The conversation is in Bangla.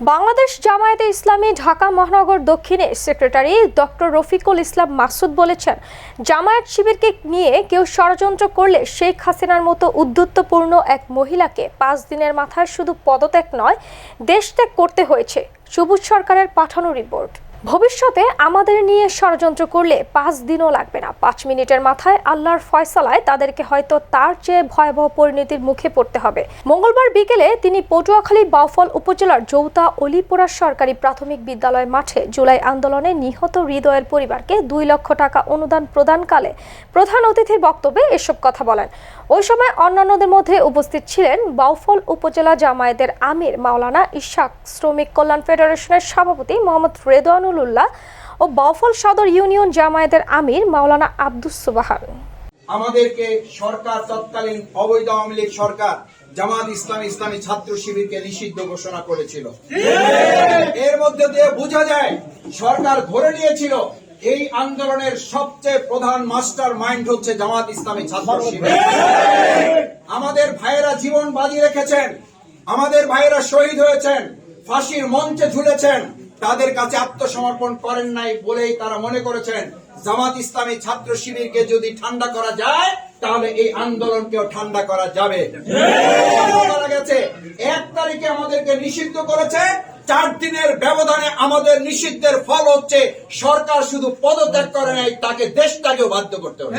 বাংলাদেশ জামায়াতে ইসলামী ঢাকা মহানগর দক্ষিণে সেক্রেটারি ডক্টর রফিকুল ইসলাম মাসুদ বলেছেন, জামায়াত শিবিরকে নিয়ে কেউ ষড়যন্ত্র করলে শেখ হাসিনার মতো উদ্ধত্তপূর্ণ এক মহিলাকে পাঁচ দিনের মাথায় শুধু পদত্যাগ নয় দেশত্যাগ করতে হয়েছে। সবুজ সরকারের পাঠানো রিপোর্ট। ভবিষ্যতে আমাদের নিয়ে ষড়যন্ত্র করলে পাঁচ দিনও লাগবে না। পাঁচ মিনিটের মাথায় আল্লাহর ফয়সালায় তাদেরকে হয়তো তার চেয়ে ভয়াবহ পরিণতির মুখে পড়তে হবে। মঙ্গলবার বিকেলে তিনি পটুয়াখালী বাউফল উপজেলার যৌতা অলিপুরা সরকারি প্রাথমিক বিদ্যালয় মাঠে জুলাই আন্দোলনে নিহত হৃদয়ের পরিবারকে দুই লক্ষ টাকা অনুদান প্রদানকালে প্রধান অতিথির বক্তব্যে এসব কথা বলেন। ওই সময় অন্যান্যদের মধ্যে উপস্থিত ছিলেন বাউফল উপজেলা জামায়াতের আমির মাওলানা ইশাক শ্রমিক কল্যাণ ফেডারেশনের সভাপতি মোহাম্মদ উল্লাহ ও বাউফল সদর ইউনিয়ন জামায়াতের আমির মাওলানা আব্দুস সুবাহান। আমাদেরকে সরকার তৎকালীন অবৈধ আওয়ামী লীগ সরকার জামাত ইসলাম ইসলামী ছাত্র শিবিরকে নিষিদ্ধ ঘোষণা করেছিল। এর মধ্যে দিয়ে বোঝা যায়, সরকার ধরে নিয়েছিল, এই আন্দোলনের সবচেয়ে প্রধান মাস্টার মাইন্ড হচ্ছে জামাত ইসলামী ছাত্র শিবির। আমাদের ভাইয়েরা জীবন বাজি রেখেছেন, আমাদের ভাইয়েরা শহীদ হয়েছেন, ফাঁসির মঞ্চে ঝুলেছেন তাদের কাছে আত্মসমর্পণ করেন নাই বলেই তারা মনে করেছেন, জামাত ইসলামী ছাত্র শিবিরকে যদি ঠান্ডা করা যায়, তাহলে এই আন্দোলনকেও ঠান্ডা করা যাবে। গেছে, এক তারিখে আমাদেরকে নিষিদ্ধ করেছে, চার দিনের ব্যবধানে আমাদের নিষিদ্ধের ফল হচ্ছে, সরকার শুধু পদত্যাগ করে নাই, তাকে দেশটাকেও বাধ্য করতে হবে